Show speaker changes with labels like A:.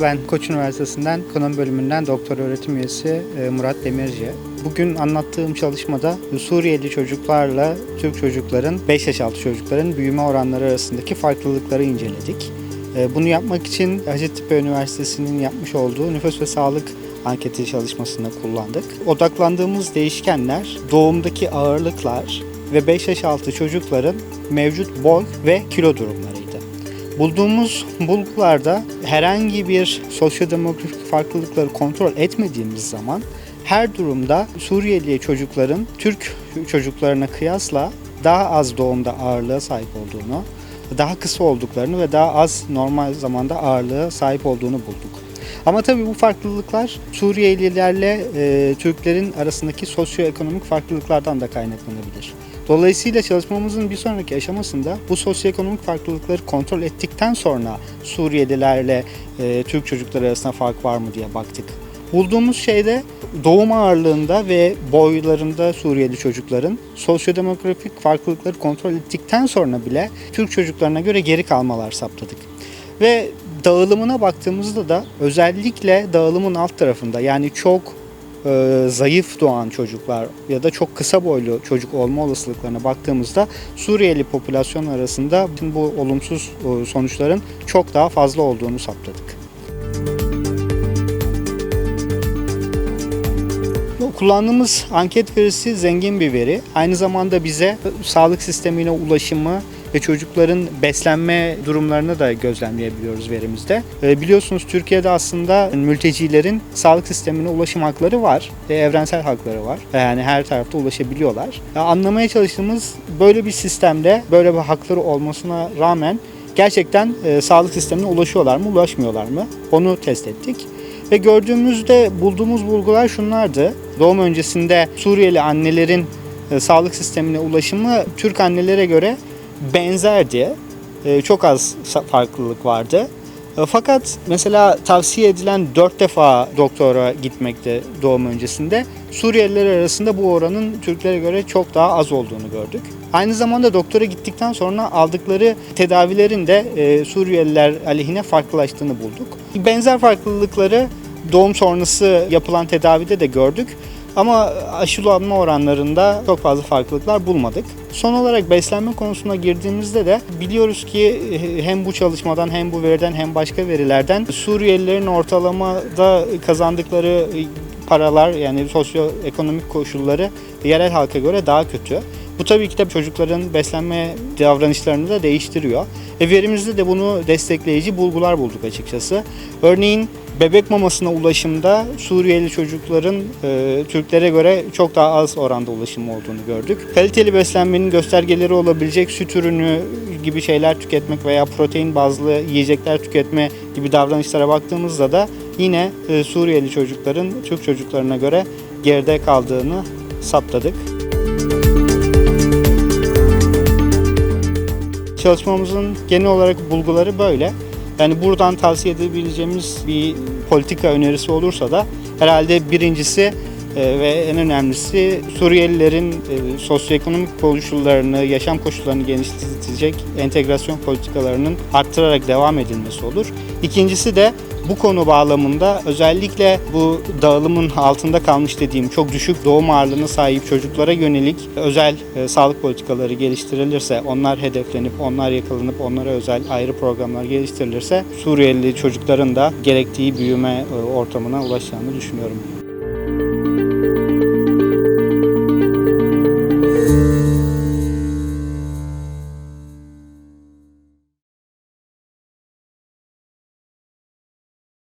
A: Koç Üniversitesi'nden ekonomi bölümünden doktor öğretim üyesi e, Murat Demirci. Bugün anlattığım çalışmada Suriyeli çocuklarla Türk çocukların, 5 yaş altı çocukların büyüme oranları arasındaki farklılıkları inceledik. E, Bunu yapmak için Hacettepe Üniversitesi'nin yapmış olduğu nüfus ve sağlık anketi çalışmasını kullandık. Odaklandığımız değişkenler doğumdaki ağırlıklar ve 5 yaş altı çocukların mevcut boy ve kilo durumlarıydı. Bulduğumuz bulgularda herhangi bir sosyodemografik farklılıkları kontrol etmediğimiz zaman her durumda Suriyeli çocukların Türk çocuklarına kıyasla daha az doğumda ağırlığa sahip olduğunu, daha kısa olduklarını ve daha az normal zamanda ağırlığa sahip olduğunu bulduk. Ama tabii bu farklılıklar Suriyelilerle e, Türklerin arasındaki sosyoekonomik farklılıklardan da kaynaklanabilir. Dolayısıyla çalışmamızın bir sonraki aşamasında bu sosyoekonomik farklılıkları kontrol ettikten sonra Suriyelilerle e, Türk çocukları arasında fark var mı diye baktık. Bulduğumuz şeyde doğum ağırlığında ve boylarında Suriyeli çocukların sosyodemografik farklılıkları kontrol ettikten sonra bile Türk çocuklarına göre geri kalmalar saptadık. Ve dağılımına baktığımızda da özellikle dağılımın alt tarafında yani çok e, zayıf doğan çocuklar ya da çok kısa boylu çocuk olma olasılıklarına baktığımızda Suriyeli popülasyon arasında bu olumsuz e, sonuçların çok daha fazla olduğunu saptadık. Kullandığımız anket verisi zengin bir veri. Aynı zamanda bize sağlık sistemine ulaşımı ve çocukların beslenme durumlarını da gözlemleyebiliyoruz verimizde. E, Biliyorsunuz Türkiye'de aslında mültecilerin sağlık sistemine ulaşım hakları var. ve evrensel hakları var. Yani her tarafta ulaşabiliyorlar. Ya Anlamaya çalıştığımız böyle bir sistemde böyle bir hakları olmasına rağmen gerçekten e, sağlık sistemine ulaşıyorlar mı, ulaşmıyorlar mı? Onu test ettik. Ve gördüğümüzde bulduğumuz bulgular şunlardı. Doğum öncesinde Suriyeli annelerin e, sağlık sistemine ulaşımı Türk annelere göre benzerdi. E, çok az farklılık vardı. E, Fakat mesela tavsiye edilen 4 defa doktora gitmekte doğum öncesinde Suriyeliler arasında bu oranın Türklere göre çok daha az olduğunu gördük. Aynı zamanda doktora gittikten sonra aldıkları tedavilerin de e, Suriyeliler aleyhine farklılaştığını bulduk. Benzer farklılıkları doğum sonrası yapılan tedavide de gördük. Ama aşılanma oranlarında çok fazla farklılıklar bulmadık. Son olarak beslenme konusuna girdiğimizde de biliyoruz ki e, hem bu çalışmadan hem bu veriden hem başka verilerden Suriyelilerin ortalamada kazandıkları e, paralar yani sosyoekonomik koşulları yerel halka göre daha kötü. Bu tabii ki de çocukların beslenme davranışlarını da değiştiriyor. E verimizde de bunu destekleyici bulgular bulduk açıkçası. Örneğin bebek mamasına ulaşımda Suriyeli çocukların e, Türklere göre çok daha az oranda ulaşım olduğunu gördük. Kaliteli beslenmenin göstergeleri olabilecek süt ürünü gibi şeyler tüketmek veya protein bazlı yiyecekler tüketme gibi davranışlara baktığımızda da yine e, Suriyeli çocukların Türk çocuklarına göre geride kaldığını saptadık. Çalışmamızın genel olarak bulguları böyle. Yani buradan tavsiye edebileceğimiz bir politika önerisi olursa da herhalde birincisi ve en önemlisi Suriyelilerin e, sosyoekonomik koşullarını, yaşam koşullarını genişletecek entegrasyon politikalarının arttırarak devam edilmesi olur. İkincisi de bu konu bağlamında özellikle bu dağılımın altında kalmış dediğim çok düşük doğum ağırlığına sahip çocuklara yönelik özel e, sağlık politikaları geliştirilirse, onlar hedeflenip, onlar yakalanıp, onlara özel ayrı programlar geliştirilirse Suriyeli çocukların da gerektiği büyüme e, ortamına ulaşacağını düşünüyorum.